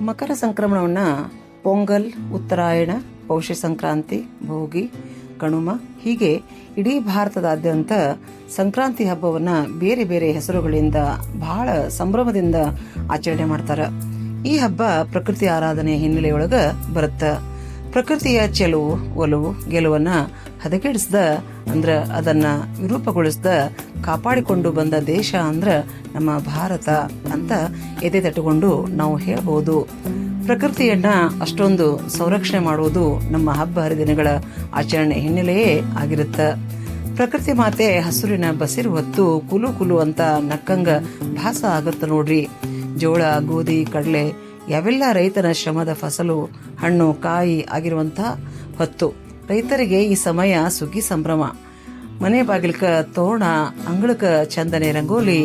ಮಕರ ಸಂಕ್ರಮಣವನ್ನು ಪೊಂಗಲ್, ಉತ್ತರಾಯಣ ಪೌಷ ಸಂಕ್ರಾಂತಿ, ಭೋಗಿ, ಕಣುಮ ಹೀಗೆ ಇಡೀ ಭಾರತದಾದ್ಯಂತ ಸಂಕ್ರಾಂತಿ ಹಬ್ಬವನ್ನು ಬೇರೆ ಬೇರೆ ಹೆಸರುಗಳಿಂದ ಬಹಳ ಸಂಭ್ರಮದಿಂದ ಆಚರಣೆ ಮಾಡ್ತಾರ. ಈ ಹಬ್ಬ ಪ್ರಕೃತಿ ಆರಾಧನೆ ಹಿನ್ನೆಲೆಯೊಳಗ ಬರುತ್ತ. ಪ್ರಕೃತಿಯ ಚೆಲುವು, ಒಲವು, ಗೆಲುವನ್ನ ಹದಗೆಡಿಸ್ದ ಅಂದ್ರ ಅದನ್ನ ವಿರೂಪಗೊಳಿಸ್ದ ಕಾಪಾಡಿಕೊಂಡು ಬಂದ ದೇಶ ಅಂದ್ರ ನಮ್ಮ ಭಾರತ ಅಂತ ಎದೆ ತಟ್ಟುಕೊಂಡು ನಾವು ಹೇಳ್ಬೋದು. ಪ್ರಕೃತಿಯನ್ನ ಅಷ್ಟೊಂದು ಸಂರಕ್ಷಣೆ ಮಾಡುವುದು ನಮ್ಮ ಹಬ್ಬ ಹರಿದಿನಗಳ ಆಚರಣೆ ಹಿನ್ನೆಲೆಯೇ ಆಗಿರುತ್ತ. ಪ್ರಕೃತಿ ಮಾತೆ ಹಸುರಿನ ಬಸಿರು ಹೊತ್ತು ಕುಲು ಕುಲು ಅಂತ ನಕ್ಕಂಗ ಭಾಸ ಆಗುತ್ತೆ ನೋಡ್ರಿ. ಜೋಳ, ಗೋಧಿ, ಕಡಲೆ ಯಾವೆಲ್ಲ ರೈತನ ಶ್ರಮದ ಫಸಲು, ಹಣ್ಣು, ಕಾಯಿ ಆಗಿರುವಂತ ಹೊತ್ತು. ರೈತರಿಗೆ ಈ ಸಮಯ ಸುಗ್ಗಿ ಸಂಭ್ರಮ. ಮನೆ ಬಾಗಿಲ್ಕ ತೋರಣ ಅಂಗಳಕ ಚಂದನೆ ರಂಗೋಲಿ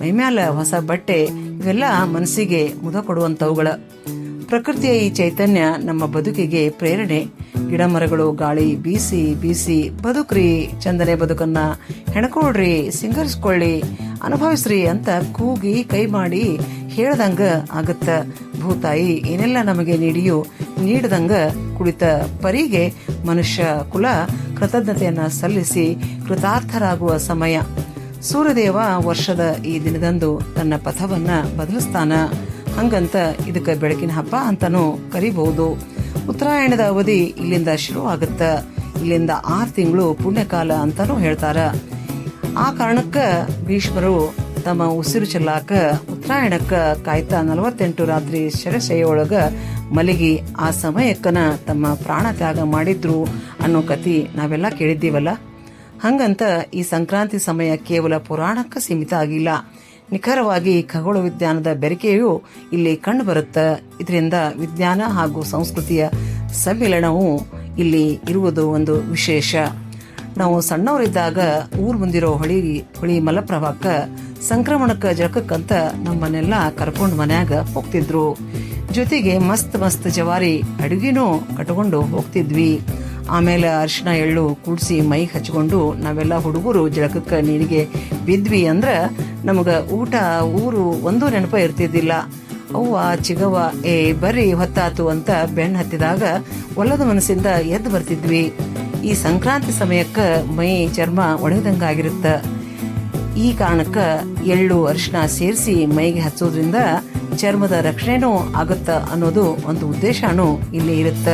ಮೈಮ್ಯಾಲ ಹೊಸ ಬಟ್ಟೆ, ಇವೆಲ್ಲ ಮನಸ್ಸಿಗೆ ಮುದ ಕೊಡುವಂತವುಗಳ. ಪ್ರಕೃತಿಯ ಈ ಚೈತನ್ಯ ನಮ್ಮ ಬದುಕಿಗೆ ಪ್ರೇರಣೆ. ಗಿಡ ಮರಗಳು ಗಾಳಿ ಬೀಸಿ ಬೀಸಿ, ಬದುಕ್ರಿ ಚಂದನೆ ಬದುಕನ್ನ. ಹೆಣಕೊಳ್ರಿ, ಸಿಂಗರಿಸ್ಕೊಳ್ಳಿ, ಅನುಭವಿಸ್ರಿ ಅಂತ ಕೂಗಿ ಕೈ ಮಾಡಿ ಹೇಳ್ದಂಗ ಆಗತ್ತ. ಭೂತಾಯಿ, ಏನೆಲ್ಲ ನಮಗೆ ನೀಡಿಯೋ, ನೀಡದಂಗ ಕುಳಿತ ಪರಿಗೆ ಮನುಷ್ಯ ಕುಲ ಕೃತಜ್ಞತೆಯನ್ನ ಸಲ್ಲಿಸಿ ಕೃತಾರ್ಥರಾಗುವ ಸಮಯ. ಸೂರ್ಯದೇವ ವರ್ಷದ ಈ ದಿನದಂದು ತನ್ನ ಪಥವನ್ನ ಬದಲಿಸ್ತಾನ. ಹಂಗಂತ ಇದಕ್ಕೆ ಬೆಳಕಿನ ಹಬ್ಬ ಅಂತಾನು ಕರಿಬಹುದು. ಉತ್ತರಾಯಣದ ಅವಧಿ ಇಲ್ಲಿಂದ ಶುರು ಇಲ್ಲಿಂದ ಆರು ತಿಂಗಳು ಪುಣ್ಯಕಾಲ ಅಂತಾನು ಹೇಳ್ತಾರ. ಆ ಕಾರಣಕ್ಕ ಭೀಷ್ಮರು ತಮ್ಮ ಉಸಿರು ಚೆಲ್ಲಾಕ ಉತ್ತರಾಯಣಕ್ಕ ಕಾಯ್ತಾ ನಲವತ್ತೆಂಟು ರಾತ್ರಿ ಶರಶೆಯೊಳಗ ಮಲಗಿ ಆ ಸಮಯಕ್ಕನ ತಮ್ಮ ಪ್ರಾಣ ತ್ಯಾಗ ಮಾಡಿದ್ರು ಅನ್ನೋ ಕತಿ ನಾವೆಲ್ಲ ಕೇಳಿದ್ದೀವಲ್ಲ? ಹಂಗಂತ ಈ ಸಂಕ್ರಾಂತಿ ಸಮಯ ಕೇವಲ ಪುರಾಣಕ್ಕೆ ಸೀಮಿತ ಆಗಿಲ್ಲ. ನಿಖರವಾಗಿ ಖಗೋಳ ವಿಜ್ಞಾನದ ಬೆರಕೆಯು ಇಲ್ಲಿ ಕಂಡು ಬರುತ್ತೆ. ಇದರಿಂದ ವಿಜ್ಞಾನ ಹಾಗೂ ಸಂಸ್ಕೃತಿಯ ಸಮ್ಮಿಲನವು ಇಲ್ಲಿ ಇರುವುದು ಒಂದು ವಿಶೇಷ. ನಾವು ಸಣ್ಣವರಿದ್ದಾಗ ಊರು ಮುಂದಿರೋ ಹೊಳಿ ಹೊಳಿ ಮಲಪ್ರಭಾಕ್ಕ ಸಂಕ್ರಮಣಕ್ಕ ಜಳಕಕ್ಕಂತ ನಮ್ಮನ್ನೆಲ್ಲ ಕರ್ಕೊಂಡು ಮನ್ಯಾಗ ಹೋಗ್ತಿದ್ರು. ಜೊತೆಗೆ ಮಸ್ತ್ ಮಸ್ತ್ ಜವಾರಿ ಅಡುಗೆನೂ ಕಟ್ಕೊಂಡು ಹೋಗ್ತಿದ್ವಿ. ಆಮೇಲೆ ಅರಿಶಿನ ಎಳ್ಳು ಕೂಡಿಸಿ ಮೈಗೆ ಹಚ್ಕೊಂಡು ನಾವೆಲ್ಲ ಹುಡುಗರು ಜಳಕಕ್ಕೆ ನೀರಿಗೆ ಬಿದ್ವಿ ಅಂದ್ರೆ ನಮಗ ಊಟ, ಊರು ಒಂದು ನೆನಪ ಇರ್ತಿದ್ದಿಲ್ಲ. ಅವ್ವ, ಚಿಗವ್ವ, ಏ, ಬರ್ರಿ ಹೊತ್ತಾತು ಅಂತ ಬೆಣ್ಣು ಹತ್ತಿದಾಗ ಒಲ್ಲದ ಮನಸ್ಸಿಂದ ಎದ್ದು ಬರ್ತಿದ್ವಿ. ಈ ಸಂಕ್ರಾಂತಿ ಸಮಯಕ್ಕ ಮೈ ಚರ್ಮ ಒಣಗಿದಂಗಾಗಿರುತ್ತ ಈ ಕಾರಣಕ್ಕ ಎಳ್ಳು ಅರಿಶಿನ ಸೇರಿಸಿ ಮೈಗೆ ಹಚ್ಚೋದ್ರಿಂದ ಚರ್ಮದ ರಕ್ಷಣೆನೂ ಆಗುತ್ತ ಅನ್ನೋದು ಒಂದು ಉದ್ದೇಶನೂ ಇಲ್ಲಿ ಇರುತ್ತ.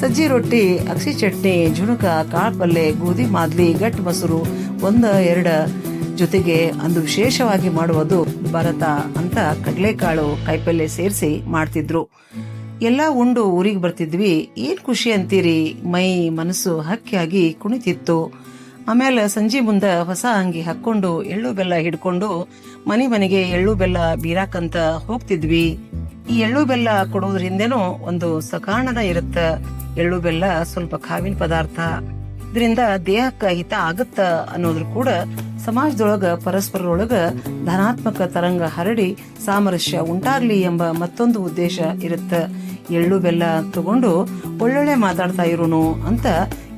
ಸಜ್ಜಿ ರೊಟ್ಟಿ ಅಕ್ಷಿ ಚಟ್ನಿ, ಜುಣುಕ ಕಾಳು ಪಲ್ಲೆ ಗೋಧಿ ಮಾದ್ಲಿ, ಗಟ್ಟಿ ಮೊಸರು ಒಂದ ಎರಡ ಜೊತೆಗೆ ಅಂದು ವಿಶೇಷವಾಗಿ ಮಾಡುವುದು ಭರತ ಅಂತ ಕಡಲೆಕಾಳು ಕಾಯಿಪಲ್ಲೆ ಸೇರಿಸಿ ಮಾಡ್ತಿದ್ರು. ಎಲ್ಲ ಉಂಡು ಊರಿಗೆ ಬರ್ತಿದ್ವಿ. ಏನ್ ಖುಷಿ ಅಂತೀರಿ? ಮೈ ಮನಸ್ಸು ಹಕ್ಕಿಯಾಗಿ ಕುಣಿತಿತ್ತು. ಆಮೇಲೆ ಸಂಜೆ ಮುಂದೆ ಹೊಸ ಅಂಗಿ ಹಾಕೊಂಡು ಎಳ್ಳು ಬೆಲ್ಲ ಹಿಡ್ಕೊಂಡು ಮನೆ ಮನೆಗೆ ಎಳ್ಳು ಬೆಲ್ಲ ಬೀರಾಕಂತ ಹೋಗ್ತಿದ್ವಿ. ಈ ಎಳ್ಳು ಬೆಲ್ಲ ಕೊಡೋದ್ರಿಂದೇನೋ ಒಂದು ಸಕಾರಣದ ಇರುತ್ತ. ಎಳ್ಳು ಬೆಲ್ಲ ಸ್ವಲ್ಪ ಕಾವಿನ ಪದಾರ್ಥ. ಇದರಿಂದ ದೇಹಕ್ಕೆ ಹಿತ ಆಗತ್ತ ಅನ್ನೋದ್ರ ಕೂಡ ಸಮಾಜದೊಳಗ ಪರಸ್ಪರರೊಳಗ ಧನಾತ್ಮಕ ತರಂಗ ಹರಡಿ ಸಾಮರಸ್ಯ ಉಂಟಾಗ್ಲಿ ಎಂಬ ಮತ್ತೊಂದು ಉದ್ದೇಶ ಇರುತ್ತ. ಎಳ್ಳು ಬೆಲ್ಲ ತಗೊಂಡು ಒಳ್ಳೊಳ್ಳೆ ಮಾತಾಡ್ತಾ ಇರೋನು ಅಂತ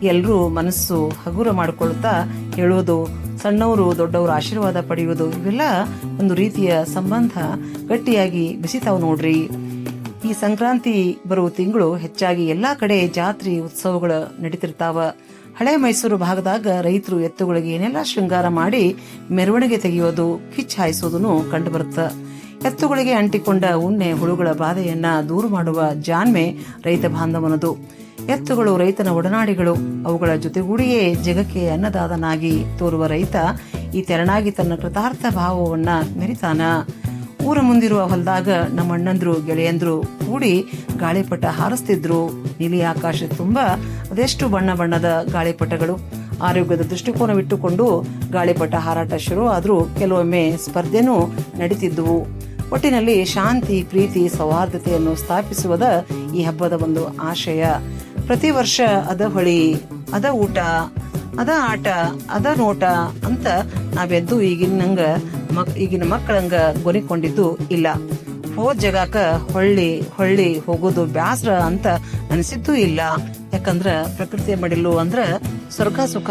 ಎಲ್ರೂ ಮನಸ್ಸು ಹಗುರ ಮಾಡ್ಕೊಳ್ತಾ ಹೇಳೋದು ಸಣ್ಣವರು ದೊಡ್ಡವರು ಆಶೀರ್ವಾದ ಪಡೆಯುವುದು, ಇವೆಲ್ಲ ಒಂದು ರೀತಿಯ ಸಂಬಂಧ ಗಟ್ಟಿಯಾಗಿ ಬಿಸಿತಾವ್ ನೋಡ್ರಿ. ಈ ಸಂಕ್ರಾಂತಿ ಬರುವ ತಿಂಗಳು ಹೆಚ್ಚಾಗಿ ಎಲ್ಲಾ ಕಡೆ ಜಾತ್ರೆ ಉತ್ಸವಗಳು ನಡೀತಿರ್ತಾವ. ಹಳೆ ಮೈಸೂರು ಭಾಗದಾಗ ರೈತರು ಎತ್ತುಗಳಿಗೆ ಏನೆಲ್ಲ ಶೃಂಗಾರ ಮಾಡಿ ಮೆರವಣಿಗೆ ತೆಗೆಯೋದು ಕಿಚ್ ಹಾಯಿಸೋದನ್ನು ಕಂಡು ಬರುತ್ತೆ. ಎತ್ತುಗಳಿಗೆ ಅಂಟಿಕೊಂಡ ಉಣ್ಣೆ ಹುಳುಗಳ ಬಾಧೆಯನ್ನ ದೂರ ಮಾಡುವ ಜಾನ್ಮೆ ರೈತ ಬಾಂಧವನದು. ಎತ್ತುಗಳು ರೈತನ ಒಡನಾಡಿಗಳು. ಅವುಗಳ ಜೊತೆಗೂಡಿಯೇ ಜಗಕ್ಕೆ ಅನ್ನದಾದನಾಗಿ ತೋರುವ ರೈತ ಈ ತೆರನಾಗಿ ತನ್ನ ಕೃತಾರ್ಥ ಭಾವವನ್ನ ಮೆರಿತಾನ. ಊರ ಮುಂದಿರುವ ಹೊಲದಾಗ ನಮ್ಮ ಅಣ್ಣಂದ್ರು, ಗೆಳೆಯಂದ್ರು ಕೂಡಿ ಗಾಳಿಪಟ ಹಾರಿಸ್ತಿದ್ರು. ನೀಲಿ ಆಕಾಶ ತುಂಬಾ ಅದೆಷ್ಟು ಬಣ್ಣ ಬಣ್ಣದ ಗಾಳಿಪಟಗಳು. ಆರೋಗ್ಯದ ದೃಷ್ಟಿಕೋನವಿಟ್ಟುಕೊಂಡು ಗಾಳಿಪಟ ಹಾರಾಟ ಶುರು ಆದರೂ ಕೆಲವೊಮ್ಮೆ ಸ್ಪರ್ಧೆನೂ ನಡೀತಿದ್ದುವು. ಒಟ್ಟಿನಲ್ಲಿ ಶಾಂತಿ, ಪ್ರೀತಿ, ಸೌಹಾರ್ದತೆಯನ್ನು ಸ್ಥಾಪಿಸುವುದ ಈ ಹಬ್ಬದ ಒಂದು ಆಶಯ. ಪ್ರತಿ ವರ್ಷ ಅದ ಹೊಳಿ, ಅದ ಊಟ, ಅದ ಆಟ, ಅದ ನೋಟ ಅಂತ ನಾವೆದ್ದು ಈಗಿನಂಗ ಮಕ್, ಈಗಿನ ಮಕ್ಕಳಂಗ ಗೊನಿಕೊಂಡಿದ್ದು ಇಲ್ಲ. ಹೋದ ಜಗಾಕ ಹೊಳ್ಳಿ ಹೊಳ್ಳಿ ಹೋಗೋದು ಬ್ಯಾಸ್ರ ಅಂತ ಅನಿಸಿದ್ದು ಇಲ್ಲ. ಯಾಕಂದ್ರ ಪ್ರಕೃತಿಯ ಮಡಿಲು ಅಂದ್ರ ಸ್ವರ್ಗ ಸುಖ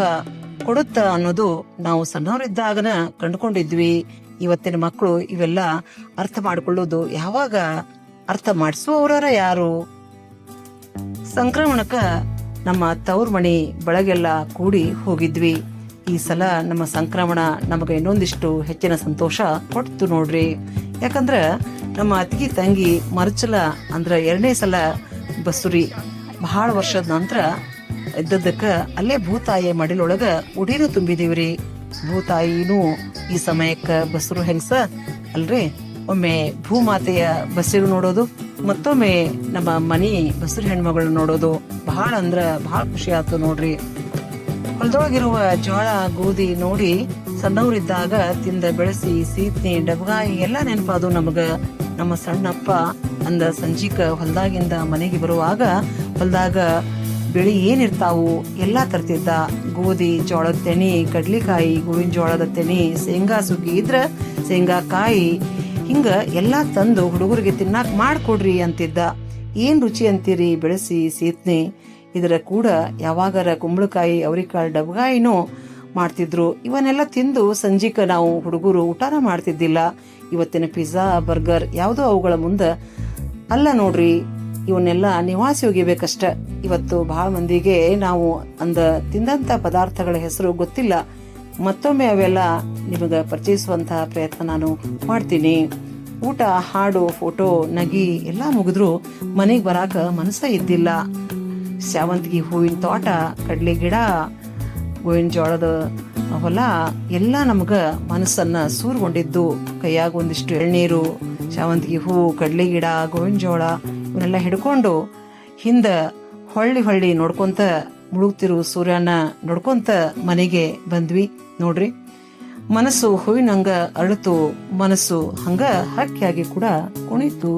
ಕೊಡುತ್ತ ಅನ್ನೋದು ನಾವು ಸಣ್ಣವರಿದ್ದಾಗನ ಕಂಡುಕೊಂಡಿದ್ವಿ. ಇವತ್ತಿನ ಮಕ್ಕಳು ಇವೆಲ್ಲ ಅರ್ಥ ಮಾಡಿಕೊಳ್ಳೋದು ಯಾವಾಗ ಅರ್ಥ ಮಾಡಿಸುವವರ ಯಾರು? ಸಂಕ್ರಮಣಕ್ಕ ನಮ್ಮ ತವ್ರ ಮಣಿ ಬಳಗೆಲ್ಲ ಕೂಡಿ ಹೋಗಿದ್ವಿ. ಈ ಸಲ ನಮ್ಮ ಸಂಕ್ರಮಣ ನಮಗೆ ಇನ್ನೊಂದಿಷ್ಟು ಹೆಚ್ಚಿನ ಸಂತೋಷ ಕೊಡ್ತು ನೋಡ್ರಿ. ಯಾಕಂದ್ರ ನಮ್ಮ ಅತ್ತಿಗೆ ತಂಗಿ ಮರ್ಚಲ ಅಂದ್ರ ಎರಡನೇ ಸಲ ಬಸುರಿ ಬಹಳ ವರ್ಷದ ನಂತರ ಇದ್ದದ್ದಕ್ಕ ಅಲ್ಲೇ ಭೂತಾಯಿ ಮಡಿಲೊಳಗ ಉಡಿರು ತುಂಬಿದೀವ್ರಿ. ಭೂತಾಯಿನೂ ಈ ಸಮಯಕ್ಕ ಬಸರು ಹೆಂಗ್ಸ? ಅಲ್ರಿ, ಒಮ್ಮೆ ಭೂಮಾತೆಯ ಬಸಿರು ನೋಡೋದು, ಮತ್ತೊಮ್ಮೆ ನಮ್ಮ ಮನಿ ಬಸರು ಹೆಣ್ಮಗಳನ್ನ ನೋಡೋದು. ಬಹಳ ಅಂದ್ರ ಬಹಳ ಖುಷಿ ಆಯ್ತು ನೋಡ್ರಿ. ಹೊಲದೊಳಗಿರುವ ಜೋಳ ಗೋಧಿ ನೋಡಿ ಸಣ್ಣವರಿದ್ದಾಗ ತಿಂದ ಬೆಳೆಸಿ, ಸೀತ್ನಿ, ಡಬ್ಗಾಯಿ ಎಲ್ಲಾ ನೆನಪಾದು ನಮಗ. ನಮ್ಮ ಸಣ್ಣಪ್ಪ ಅಂದ ಸಂಜೀಕ ಹೊಲದಾಗಿಂದ ಮನೆಗೆ ಬರುವಾಗ ಹೊಲದಾಗ ಬೆಳಿ ಏನಿರ್ತಾವು ಎಲ್ಲ ತರ್ತಿದ್ದ. ಗೋಧಿ ಜೋಳದ ತೆನಿ, ಕಡ್ಲಿಕಾಯಿ ಗೋವಿನ ಜೋಳದ ತೆನಿ, ಶೇಂಗಾ ಸುಗ್ಗಿ ಇದ್ರ ಶೇಂಗಾಕಾಯಿ ಹಿಂಗ ಎಲ್ಲಾ ತಂದು ಹುಡುಗರಿಗೆ ತಿನ್ನಾಕ ಮಾಡ್ಕೊಡ್ರಿ ಅಂತಿದ್ದ. ಏನ್ ರುಚಿ ಅಂತೀರಿ ಬೆಳೆಸಿ ಸೀತ್ನಿ? ಇದರ ಕೂಡ ಯಾವಾಗರ ಕುಂಬಳಕಾಯಿ, ಅವರಿಕಾಳು ಡಬ್ಗಾಯಿನೂ ಮಾಡ್ತಿದ್ರು. ಇವನ್ನೆಲ್ಲ ತಿಂದು ಸಂಜಿಕ ನಾವು ಹುಡುಗರು ಊಟನ ಮಾಡ್ತಿದ್ದಿಲ್ಲ. ಇವತ್ತಿನ ಪಿಜ್ಜಾ, ಬರ್ಗರ್ ಯಾವುದೋ ಅವುಗಳ ಮುಂದೆ ಅಲ್ಲ ನೋಡ್ರಿ. ಇವನ್ನೆಲ್ಲ ನಿವಾಸಿ ಒಗಿಬೇಕಷ್ಟ ಇವತ್ತು ಬಹಳ ಮಂದಿಗೆ ನಾವು ಅಂದ ತಿಂದಂತ ಪದಾರ್ಥಗಳ ಹೆಸರು ಗೊತ್ತಿಲ್ಲ. ಮತ್ತೊಮ್ಮೆ ಅವೆಲ್ಲ ನಿಮಗೆ ಪರಿಚಯಿಸುವಂತಹ ಪ್ರಯತ್ನ ನಾನು ಮಾಡ್ತೀನಿ. ಊಟ, ಹಾಡು, ಫೋಟೋ, ನಗಿ ಎಲ್ಲ ಮುಗಿದ್ರು ಮನೆಗೆ ಬರಾಕ ಮನಸ್ಸ ಇದ್ದಿಲ್ಲ. ಶಾವಂತಿಗೆ ಹೂವಿನ ತೋಟ, ಕಡ್ಲೆ ಗಿಡ, ಗೋವಿನ ಜೋಳದ ಹೊಲ ಎಲ್ಲ ನಮಗ ಮನಸ್ಸನ್ನ ಸೂರ್ಗೊಂಡಿದ್ದು. ಕೈಯಾಗ ಒಂದಿಷ್ಟು ಎಳ್ನೀರು ಶಾವಂತಿಗೆ ಹೂ ಕಡ್ಲೆ ಗಿಡ, ಗೋವಿನ ಜೋಳ ಇವನ್ನೆಲ್ಲ ಹಿಡ್ಕೊಂಡು ಹಿಂದೆ ಹೊಳ್ಳಿ ಹೊಳ್ಳಿ ನೋಡ್ಕೊಂತ ಮುಳುಗ್ತಿರುವ ಸೂರ್ಯನ ನೋಡ್ಕೊಂತ ಮನೆಗೆ ಬಂದ್ವಿ. ನೋಡ್ರಿ, ಮನಸ್ಸು ಹೂವಿನಂಗ ಅರಳಿತು ಮನಸ್ಸು ಹಂಗ ಹಕ್ಕಿಯಾಗಿ ಕೂಡ ಕುಣಿತು.